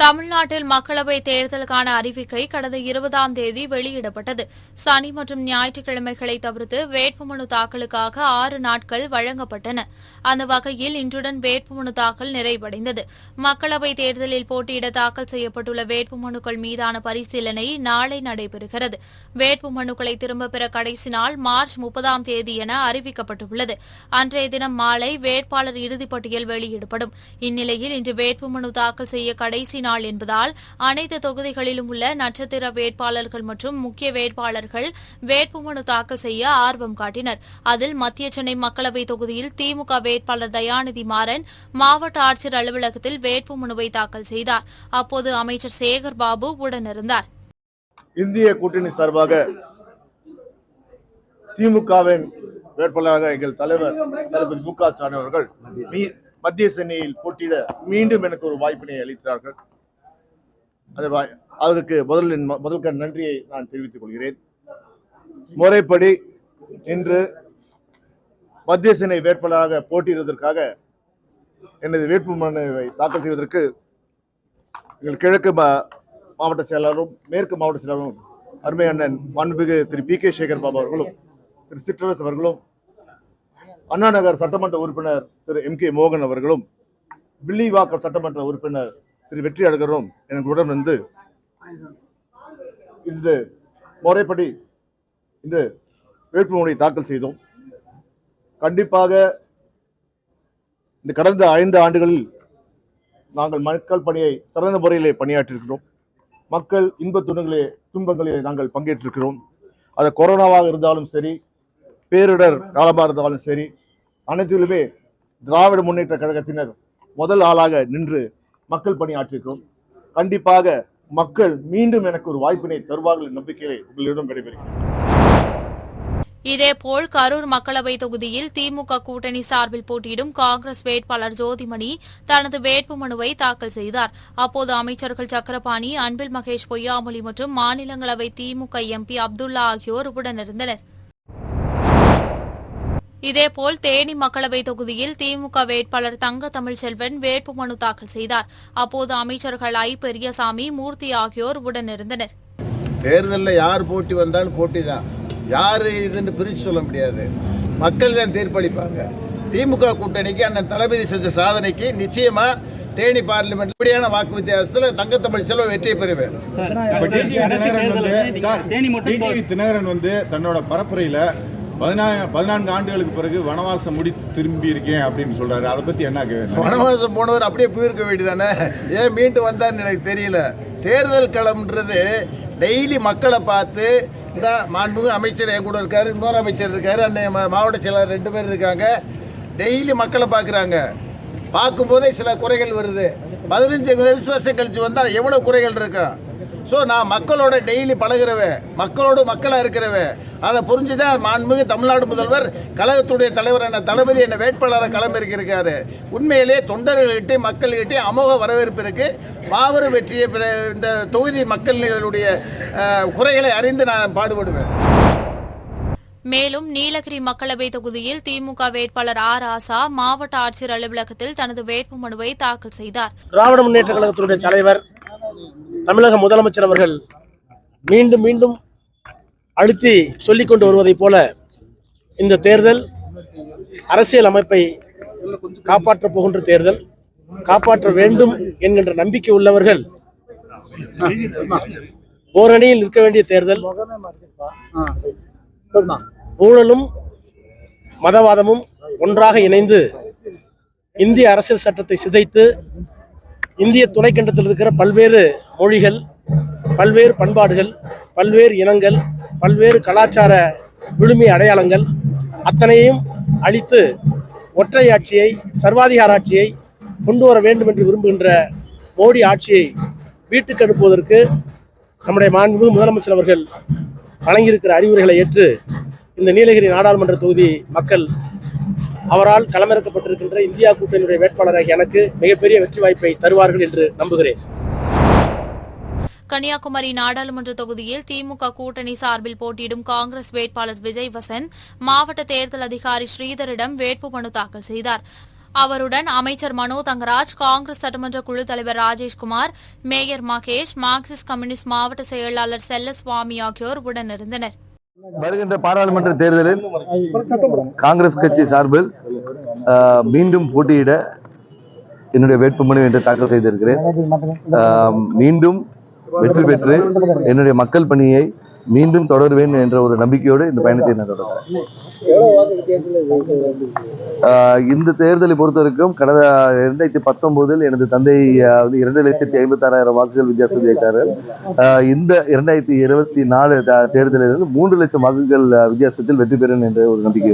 தமிழ்நாட்டில் மக்களவை தேர்தலுக்கான அறிவிக்கை கடந்த இருபதாம் தேதி வெளியிடப்பட்டது. சனி மற்றும் ஞாயிற்றுக்கிழமைகளை தவிர்த்து வேட்புமனு தாக்கலுக்காக ஆறு நாட்கள் வழங்கப்பட்டன. அந்த வகையில் இன்றுடன் வேட்புமனு தாக்கல் நிறைவடைந்தது. மக்களவை தேர்தலில் போட்டியிட தாக்கல் செய்யப்பட்டுள்ள வேட்புமனுக்கள் மீதான பரிசீலனை நாளை நடைபெறுகிறது. வேட்புமனுக்களை திரும்பப் பெற கடைசி நாள் மார்ச் முப்பதாம் தேதி என அறிவிக்கப்பட்டுள்ளது. அன்றைய தினம் மாலை வேட்பாளர் இறுதிப்பட்டியல் வெளியிடப்படும். இந்நிலையில் இன்று வேட்புமனு தாக்கல் செய்ய கடைசி நாள் நாள் என்பதால் அனைத்து தொகுதிகளிலும் உள்ள நட்சத்திர வேட்பாளர்கள் மற்றும் முக்கிய வேட்பாளர்கள் வேட்புமனு தாக்கல் செய்ய ஆர்வம் காட்டினர். அதில் மத்திய சென்னை மக்களவை தொகுதியில் திமுக வேட்பாளர் தயாநிதி மாறன் மாவட்ட ஆட்சியர் அலுவலகத்தில் வேட்புமனுவை தாக்கல் செய்தார். அப்போது அமைச்சர் சேகர் பாபு உடனிருந்தார். இந்திய கூட்டணி சார்பாக திமுகவின் வேட்பாளராக எங்கள் தலைவர் தளபதி மு க ஸ்டாலின் அவர்கள் மத்திய சென்னையில் போட்டியிட மீண்டும் எனக்கு ஒரு வாய்ப்பினை அளித்தார்கள் அது அதற்கு முதலில் முதல் நன்றியை நான் தெரிவித்துக் கொள்கிறேன். முறைப்படி இன்று மத்திய சேனை வேட்பாளராக போட்டியிடுவதற்காக எனது வேட்புமனுவை தாக்கல் செய்வதற்கு எங்கள் கிழக்கு மா- மாவட்ட செயலாளரும் மேற்கு மாவட்ட செயலாளரும் அருமை அண்ணன் மாண்புமிகு திரு பி கே சேகர் பாபு அவர்களும் திரு சிற்றரசு அவர்களும் அண்ணா நகர் சட்டமன்ற உறுப்பினர் திரு எம் கே மோகன் அவர்களும் வில்லிவாக்கம் சட்டமன்ற உறுப்பினர் திரு வெற்றி அழகரும் எனக்கு உடன் வந்து இன்று முறைப்படி இன்று வேட்புமனுவை தாக்கல் செய்தோம். கண்டிப்பாக இந்த கடந்த ஐந்து ஆண்டுகளில் நாங்கள் மக்கள் பணியை சிறந்த முறையிலே பணியாற்றியிருக்கிறோம். மக்கள் இன்ப துணங்களே துன்பங்களிலே நாங்கள் பங்கேற்றிருக்கிறோம். அது கொரோனாவாக இருந்தாலும் சரி பேரிடர் காலமாக இருந்தாலும் சரி அனைத்திலுமே திராவிட முன்னேற்ற கழகத்தினர் முதல் ஆளாக நின்று மக்கள் பணி கண்டிப்பாக மக்கள் மீண்டும் எனக்கு ஒரு வாய்ப்பினை தருவார்கள் நம்பிக்கையை உங்களிடம் விடைபெறுகிறேன். இதேபோல் கரூர் மக்களவை தொகுதியில் திமுக கூட்டணி சார்பில் போட்டியிடும் காங்கிரஸ் வேட்பாளர் ஜோதிமணி தனது வேட்புமனுவை தாக்கல் செய்தார். அப்போது அமைச்சர்கள் சக்கரபாணி அன்பில் மகேஷ் பொய்யாமொழி மற்றும் மாநிலங்களவை திமுக எம்பி அப்துல்லா ஆகியோர் உடனிருந்தனா் இதேபோல் தேனி மக்களவை தொகுதியில் திமுக வேட்பாளர் தங்க தமிழ்ச்செல்வன் வேட்புமனு தாக்கல் செய்தார் அப்போது அமைச்சர்கள் ஐ பெரியசாமி மூர்த்தி ஆகியோர் உடனிருந்தனர் தேர்தலில் யார் போட்டி வந்தாலும் போட்டி தான் யார் இதுன்னு பிரித்து சொல்ல முடியாது மக்கள் தான் தீர்ப்பளிப்பாங்க திமுக கூட்டணிக்கு அண்ணன் தளபதி செஞ்ச சாதனைக்கு நிச்சயமாக தேனி பார்லிமெண்ட் இப்படியான வாக்கு வித்தியாசத்தில் தங்கத்தமிழ் செல்வம் வெற்றி பெறுவேன் தினகரன் வந்து தன்னோட பரப்புரையில பதினா பதினான்கு ஆண்டுகளுக்கு பிறகு வனவாசம் முடி திரும்பி இருக்கேன் அப்படின்னு சொல்றாரு. அதை பத்தி என்ன கேட்க வனவாசம் போனவர் அப்படியே போயிருக்க வேண்டியதானே ஏன் மீண்டும் வந்தார்னு எனக்கு தெரியல. தேர்தல் களம்ன்றது டெய்லி மக்களை பார்த்து இந்த மாண்புமிகு அமைச்சர் என் கூட இருக்காரு இன்னொரு அமைச்சர் இருக்காரு அன்னை மா- மாவட்ட செயலர் ரெண்டு பேர் இருக்காங்க. டெய்லி மக்களை பார்க்குறாங்க. பார்க்கும்போதே சில குறைகள் வருது. பதினஞ்சு வருஷம் கழிச்சு வந்தால் எவ்வளோ குறைகள் இருக்கும் ஸோ நான் மக்களோட டெய்லி பழகுறவன் மக்களோடு மக்களாக இருக்கிறவன். அதை புரிஞ்சுதான் மாண்புமிகு தமிழ்நாடு முதல்வர் கழகத்துடைய தலைவர் என்ன தளபதி என்ன வேட்பாளராக களமிறக்கியிருக்காரு உண்மையிலே தொண்டர்கள்கிட்ட மக்கள்கிட்ட அமோக வரவேற்பு இருக்கு. மாபெரும் வெற்றியை பெற இந்த தொகுதி மக்களுடைய குறைகளை அறிந்து நான் பாடுபடுவேன். மேலும் நீலகிரி மக்களவை தொகுதியில் திமுக வேட்பாளர் ஆர் ஆசா மாவட்ட ஆட்சியர் அலுவலகத்தில் தனது வேட்புமனுவை தாக்கல் செய்தார். திராவிட முன்னேற்ற கழகத்தினுடைய தலைவர் தமிழக முதலமைச்சர் அவர்கள் மீண்டும் மீண்டும் அழுத்தி சொல்லிக் கொண்டு வருவதைப் போல இந்த தேர்தல் அரசியல் அமைப்பை காப்பாற்றப் போகின்ற தேர்தல் காப்பாற்ற வேண்டும் என்கின்ற நம்பிக்கை உள்ளவர்கள் ஓரணியில் நிற்க வேண்டிய தேர்தல். ஊழலும் மதவாதமும் ஒன்றாக இணைந்து இந்திய அரசியல் சட்டத்தை சிதைத்து இந்திய துணைக்கண்டத்தில் இருக்கிற பல்வேறு மொழிகள் பல்வேறு பண்பாடுகள் பல்வேறு இனங்கள் பல்வேறு கலாச்சார விழுமை அடையாளங்கள் அத்தனையும் அழித்து ஒற்றை ஆட்சியை சர்வாதிகார ஆட்சியை கொண்டு வர வேண்டும் என்று விரும்புகின்ற மோடி ஆட்சியை வீட்டுக்கு அனுப்புவதற்கு நம்முடைய மாண்பு முதலமைச்சர் அவர்கள் வழங்கியிருக்கிற அறிவுரைகளை ஏற்று இந்த நீலகிரி நாடாளுமன்ற தொகுதி மக்கள் அவரால் களமிறக்கப்பட்டிருக்கின்ற இந்தியா கூட்டணியுடைய வேட்பாளராக எனக்கு மிகப்பெரிய வெற்றி வாய்ப்பை தருவார்கள் என்று நம்புகிறேன். கன்னியாகுமரி நாடாளுமன்ற தொகுதியில் திமுக கூட்டணி சார்பில் போட்டியிடும் காங்கிரஸ் வேட்பாளர் விஜய் வசந்த் மாவட்ட தேர்தல் அதிகாரி ஸ்ரீதரிடம் வேட்புமனு தாக்கல் செய்தார். அவருடன் அமைச்சர் மனோ தங்கராஜ் காங்கிரஸ் சட்டமன்ற குழு தலைவர் Rajeshkumar mayor Mahesh Marxist communist மாவட்ட செயலாளர் செல்லசுவாமி ஆகியோர் உடனிருந்தனா் வருகின்ற பாராளுமன்ற தேர்தலில் காங்கிரஸ் கட்சி சார்பில் ஆஹ், மீண்டும் போட்டியிட என்னுடைய வேட்புமனு என்று தாக்கல் செய்திருக்கிறேன். ஆஹ், மீண்டும் வெற்றி பெற்று என்னுடைய மக்கள் பணியை மீண்டும் தொடருவேன் என்ற ஒரு நம்பிக்கையோடு இந்த பயணத்தை நான் தொடர்கிறேன் இந்த தேர்தலை பொறுத்தவரைக்கும் கடந்த இரண்டாயிரத்தி பத்தொன்பதில் எனது தந்தை வந்து இரண்டு லட்சத்தி ஐம்பத்தாறாயிரம் வாக்குகள் வித்தியாசம் ஜெயித்தார்கள் இந்த இரண்டாயிரத்தி இருபத்தி நாலு தேர்தலில் தேர்தலிலிருந்து மூன்று லட்சம் வாக்குகள் வித்தியாசத்தில் வெற்றி பெறும் என்ற ஒரு நம்பிக்கை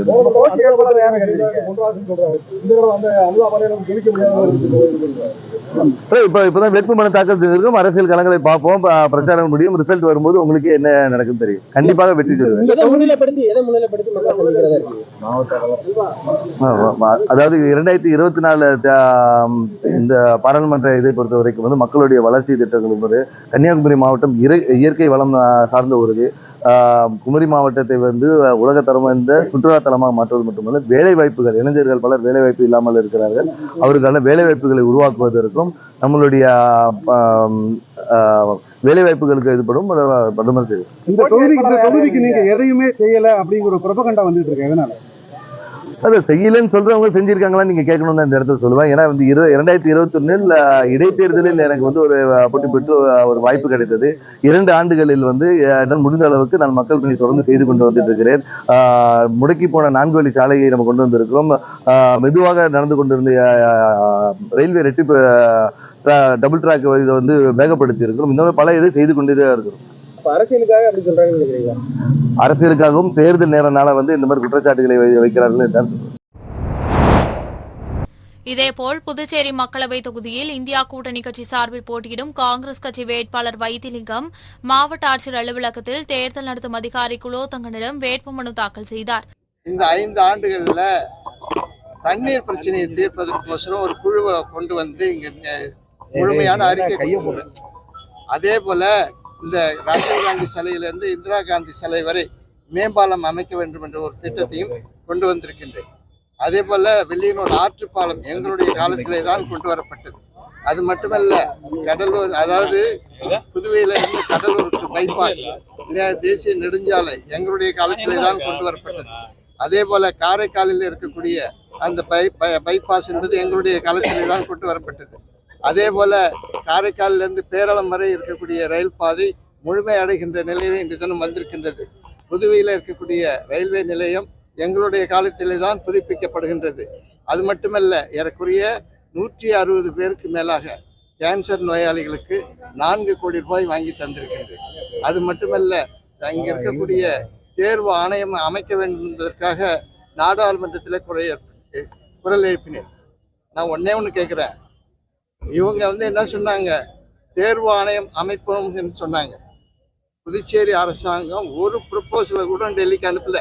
இப்போ அப்புறம் இப்பதான் வேட்புமனு தாக்கல் செய்திருக்கோம் அரசியல் களங்களை பார்ப்போம். பிரச்சாரம் முடியும். ரிசல்ட் வரும்போது உங்களுக்கு என்ன நடக்கும்? தெரியும். கண்டிப்பாக வெற்றி அதாவது இரண்டாயிரத்தி இருபத்தி நாலு இந்த பாராளுமன்ற இதை பொறுத்த வரைக்கும் வந்து மக்களுடைய வளர்ச்சி திட்டங்கள் என்பது கன்னியாகுமரி மாவட்டம் இயற்கை வளம் சார்ந்த ஒரு குமரி மாவட்டத்தை வந்து உலகத்தரம் வாய்ந்த சுற்றுலா தலமாக மாற்றுவது மட்டுமல்ல வேலை வாய்ப்புகள் இளைஞர்கள் பலர் வேலை வாய்ப்பு இல்லாமல் இருக்கிறார்கள். அவர்களுக்கான வேலை வாய்ப்புகளை உருவாக்குவதற்கும் நம்மளுடைய வேலை வாய்ப்புகளுக்கு இதுபடும் பிரதமர் செய்யும் இந்த தொகுதிக்கு நீங்க எதையுமே செய்யல அப்படிங்கிற ஒரு பிரபகண்டா வந்துட்டு இருக்கு. எதனால? அது செய்யலன்னு சொல்றவங்க செஞ்சிருக்காங்களா நீங்க கேட்கணும்னு இந்த இடத்துல சொல்லுவேன். ஏன்னா வந்து இரு இரண்டாயிரத்தி இருபத்தி இடைத்தேர்தலில் எனக்கு வந்து ஒரு போட்டி பெற்று ஒரு வாய்ப்பு கிடைத்தது. இரண்டு ஆண்டுகளில் வந்து என்னால் முடிந்த அளவுக்கு நான் மக்கள் பணி தொடர்ந்து செய்து கொண்டு வந்துட்டு இருக்கிறேன் ஆஹ், முடக்கி போன நான்கு வழி சாலையை நம்ம கொண்டு வந்திருக்கிறோம். மெதுவாக நடந்து கொண்டிருந்த ரயில்வே ரெட்டிப்பு டபுள் ட்ராக் இதை வந்து வேகப்படுத்தி இருக்கிறோம் இந்த மாதிரி பல இதை செய்து கொண்டே தான் இருக்கிறோம். அரசியலுக்காக அப்படி சொல்றாங்கன்னு நினைக்கிறீங்க அரசியலுக்காகவும் தேர்தல் நேரனால வந்து இந்த மாதிரி குற்றச்சாட்டுகளை வைக்கிறார்கள் என்றால் இதேபோல் புதுச்சேரி மக்களவை தொகுதியில் இந்தியா கூட்டணி கட்சி சார்பில் போட்டியிடும் காங்கிரஸ் கட்சி வேட்பாளர் வைத்திலிங்கம் மாவட்ட ஆட்சியர் அலுவலகத்தில் தேர்தல் நடத்தும் அதிகாரி குலோத்தங்கனிடம் வேட்புமனு தாக்கல் செய்தார். இந்த ஐந்து ஆண்டுகளில் தண்ணீர் பிரச்சனையை தீர்ப்பதற்கோசரம் ஒரு குழுவை கொண்டு வந்து இங்க முழுமையான அறிக்கை. அதே போல இந்த ராஜீவ் காந்தி சிலையிலிருந்து இந்திரா காந்தி சிலை வரை மேம்பாலம் அமைக்க வேண்டும் என்ற ஒரு திட்டத்தையும் கொண்டு வந்திருக்கின்றேன். அதே போல வெள்ளியனூர் ஆற்றுப்பாலம் எங்களுடைய காலத்திலே தான் கொண்டு வரப்பட்டது. அது மட்டுமல்ல கடலூர் அதாவது புதுவையில இருந்து கடலூருக்கு பைபாஸ் தேசிய நெடுஞ்சாலை எங்களுடைய காலத்திலே தான் கொண்டு வரப்பட்டது. அதே போல காரைக்காலில் இருக்கக்கூடிய அந்த பை பை- பைபாஸ் என்பது எங்களுடைய காலத்திலே தான் கொண்டு வரப்பட்டது. அதே போல காரைக்காலிலிருந்து பேரளம் வரை இருக்கக்கூடிய ரயில் பாதை முழுமை அடைகின்ற நிலையில இன்று தினம் வந்திருக்கின்றது. புதுவையில் இருக்கக்கூடிய ரயில்வே நிலையம் எங்களுடைய காலத்திலே தான் புதுப்பிக்கப்படுகின்றது. அது மட்டுமல்ல ஏறக்குறைய நூற்றி அறுபது பேருக்கு மேலாக கேன்சர் நோயாளிகளுக்கு நான்கு கோடி ரூபாய் வாங்கி தந்திருக்கின்றேன். அது மட்டுமல்ல அங்கே இருக்கக்கூடிய தேர்வு ஆணையம் அமைக்க வேண்டும் என்பதற்காக நாடாளுமன்றத்தில் குறை குரல் எழுப்பினேன். நான் ஒன்னே ஒன்று கேட்குறேன் இவங்க வந்து என்ன சொன்னாங்க? தேர்வு ஆணையம் அமைப்போம் என்று சொன்னாங்க. புதுச்சேரி அரசாங்கம் ஒரு ப்ரொப்போசலை கூட டெல்லிக்கு அனுப்பல.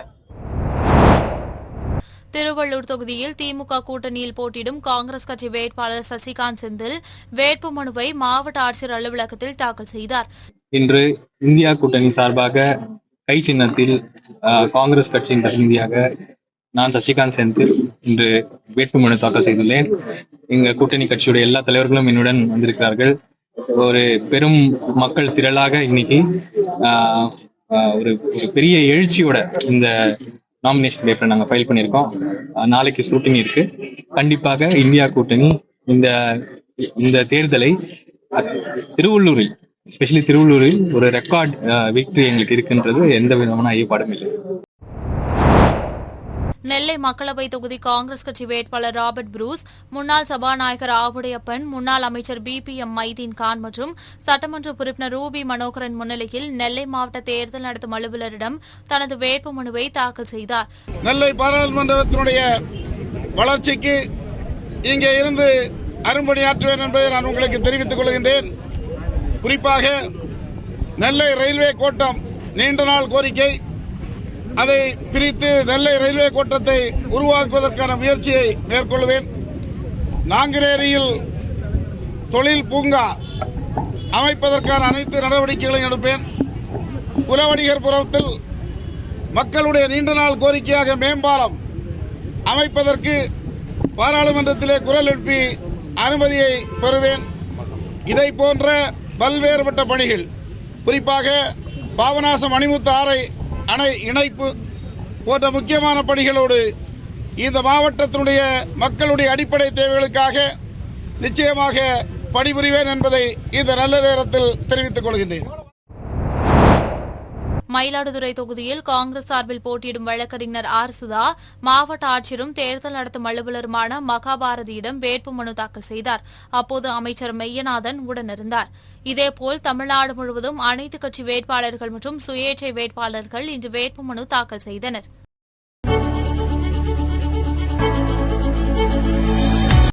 திருவள்ளூர் தொகுதியில் திமுக கூட்டணியில் போட்டியிடும் காங்கிரஸ் கட்சி வேட்பாளர் சசிகாந்த் செந்தில் வேட்புமனுவை மாவட்ட ஆட்சியர் அலுவலகத்தில் தாக்கல் செய்தார். இன்று இந்தியா கூட்டணி சார்பாக கை சின்னத்தில் ஆஹ், காங்கிரஸ் கட்சியின் பிரதிநிதியாக நான் சசிகாந்த் செந்தில் இன்று வேட்புமனு தாக்கல் செய்துள்ளேன். எங்க கூட்டணி கட்சியுடைய எல்லா தலைவர்களும் என்னுடன் வந்திருக்கிறார்கள். ஒரு பெரும் மக்கள் திரளாக இன்னைக்கு ஆஹ், ஆஹ், ஒரு ஒரு பெரிய எழுச்சியோட இந்த நாமினேஷன் பேப்பரை நாங்கள் ஃபைல் பண்ணியிருக்கோம். நாளைக்கு ஸ்க்ரூட்டினி இருக்கு. கண்டிப்பாக இந்தியா கூட்டணி இந்த இந்த தேர்தலை திருவள்ளூரில் எஸ்பெஷலி திருவள்ளூரில் ஒரு ரெக்கார்ட் விக்டரி எங்களுக்கு இருக்குன்றது எந்த விதமான ஐயப்பாடும் இல்லை. நெல்லை மக்களவை தொகுதி காங்கிரஸ் கட்சி வேட்பாளர் ராபர்ட் புரூஸ் முன்னாள் சபாநாயகர் ஆவுடையப்பன் முன்னாள் அமைச்சர் P P M Mydeen Khan மற்றும் சட்டமன்ற உறுப்பினர் ரூபி மனோகரன் முன்னிலையில் நெல்லை மாவட்ட தேர்தல் நடத்தும் அலுவலரிடம் தனது வேட்புமனுவை தாக்கல் செய்தார். நெல்லை பாராளுமன்றத்தினுடைய வளர்ச்சிக்கு இங்கே இருந்து அரும்பணியாற்றுவேன் என்பதை நான் உங்களுக்கு தெரிவித்துக் கொள்கின்றேன். குறிப்பாக நெல்லை ரயில்வே கோட்டம் நீண்ட நாள் கோரிக்கை. அதை பிரித்து நெல்லை ரயில்வே கோட்டத்தை உருவாக்குவதற்கான முயற்சியை மேற்கொள்வேன். நாங்குநேரியில் தொழில் பூங்கா அமைப்பதற்கான அனைத்து நடவடிக்கைகளையும் எடுப்பேன். குலவணிகர்புரத்தில் மக்களுடைய நீண்ட நாள் கோரிக்கையாக மேம்பாலம் அமைப்பதற்கு பாராளுமன்றத்திலே குரல் எழுப்பி அனுமதியை பெறுவேன். இதை போன்ற பல்வேறுபட்ட பணிகள் குறிப்பாக பாபநாசம் மணிமுத்து ஆறை அணை இணைப்பு போன்ற முக்கியமான பணிகளோடு இந்த மாவட்டத்தினுடைய மக்களுடைய அடிப்படை தேவைகளுக்காக நிச்சயமாக பணிபுரிவேன் என்பதை இந்த நல்ல நேரத்தில் தெரிவித்துக் கொள்கின்றேன். மயிலாடுதுறை தொகுதியில் காங்கிரஸ் சார்பில் போட்டியிடும் வழக்கறிஞர் ஆர் சுதா மாவட்ட ஆட்சியரும் தேர்தல் நடத்தும் அலுவலருமான மகாபாரதியிடம் வேட்புமனு தாக்கல் செய்தார். அப்போது அமைச்சர் மெய்யநாதன் உடனிருந்தார். இதேபோல் தமிழ்நாடு முழுவதும் அனைத்து கட்சி வேட்பாளர்கள் மற்றும் சுயேட்சை வேட்பாளர்கள் இன்று வேட்புமனு தாக்கல் செய்தனர்.